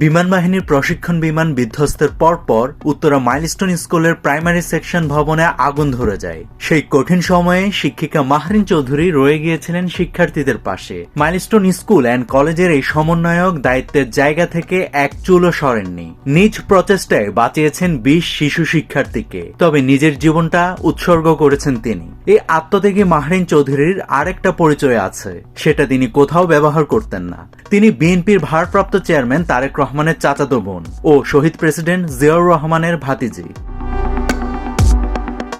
বিমান বাহিনীর প্রশিক্ষণ বিমান বিধ্বস্তের পরপর উত্তরা মাইলস্টোন স্কুলের প্রাইমারি সেকশন ভবনে আগুন ধরে যায়। সেই কঠিন সময়ে শিক্ষিকা মাহরিন চৌধুরী রয়ে গিয়েছিলেন শিক্ষার্থীদের পাশে। মাইলস্টোন স্কুল অ্যান্ড কলেজের এই সমন্বয়ক দায়িত্বের জায়গা থেকে এক চুলও সরেননি। নিজ প্রচেষ্টায় বাঁচিয়েছেন বিশ শিশু শিক্ষার্থীকে। তবে নিজের জীবনটা উৎসর্গ করেছেন তিনি। এই আত্মত্যাগী মাহরিন চৌধুরীর আরেকটা পরিচয় আছে। সেটা তিনি কোথাও ব্যবহার করতেন না। তিনি বিএনপির ভারপ্রাপ্ত চেয়ারম্যান তারেক রহমানের চাচাতো বোন ও শহীদ প্রেসিডেন্ট জিয়াউর রহমানের ভাতিজি।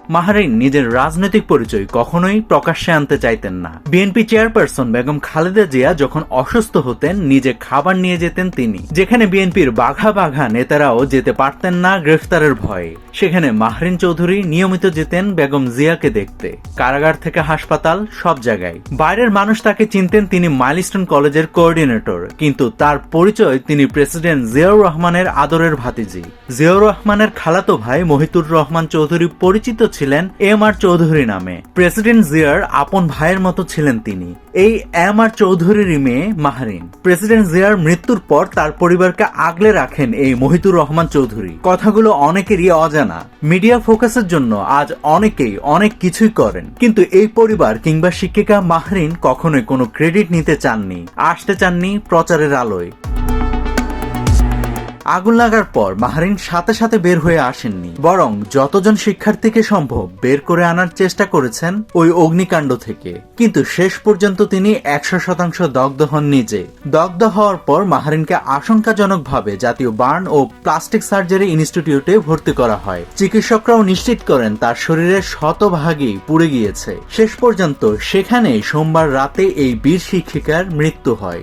মাহারিন নিজের রাজনৈতিক পরিচয় কখনোই প্রকাশ্যে আনতে চাইতেন না। বিএনপি চেয়ারপারসন বেগম খালেদা জিয়া যখন অসুস্থ হতেন, নিজে খাবার নিয়ে যেতেন তিনি। যেখানে বিএনপির বাঘা বাঘা নেতারাও যেতে পারতেন না গ্রেফতারের ভয়ে। সেখানে মাহরিন চৌধুরী নিয়মিত যেতেন বেগম জিয়াকে দেখতে। কারাগার থেকে হাসপাতাল, সব জায়গায়। বাইরের মানুষ তাকে চিনতেন তিনি মাইলস্টোন কলেজের কোঅর্ডিনেটর। কিন্তু তার পরিচয় তিনি প্রেসিডেন্ট জিয়াউর রহমানের আদরের ভাতিজি। জিয়াউর রহমানের খালাতো ভাই মহিতুর রহমান চৌধুরী পরিচিত ছিলেন এম আর চৌধুরী নামে। প্রেসিডেন্ট জিয়ার আপন ভাইয়ের মতো ছিলেন তিনি। এই এম আর চৌধুরীর মেয়ে মাহরিন। প্রেসিডেন্ট জিয়ার মৃত্যুর পর তার পরিবারকে আগলে রাখেন এই মহিতুর রহমান চৌধুরী। কথাগুলো অনেকেরই অজানা। মিডিয়া ফোকাসের জন্য আজ অনেকেই অনেক কিছুই করেন। কিন্তু এই পরিবার কিংবা শিক্ষিকা মাহরিন কখনোই কোনো ক্রেডিট নিতে চাননি। আসতে চাননি প্রচারের আলোয়। আগুন লাগার পর মাহারিন সাথে সাথে বের হয়ে আসেননি। বরং যতজন শিক্ষার্থীকে সম্ভব বের করে আনার চেষ্টা করেছেন ওই অগ্নিকাণ্ড থেকে। কিন্তু শেষ পর্যন্ত তিনি একশো শতাংশ দগ্ধ হন নিজে। দগ্ধ হওয়ার পর মাহারিনকে আশঙ্কাজনকভাবে জাতীয় বার্ন ও প্লাস্টিক সার্জারি ইনস্টিটিউটে ভর্তি করা হয়। চিকিৎসকরাও নিশ্চিত করেন তার শরীরের শতভাগই পুড়ে গিয়েছে। শেষ পর্যন্ত সেখানে সোমবার রাতে এই বীর শিক্ষিকার মৃত্যু হয়।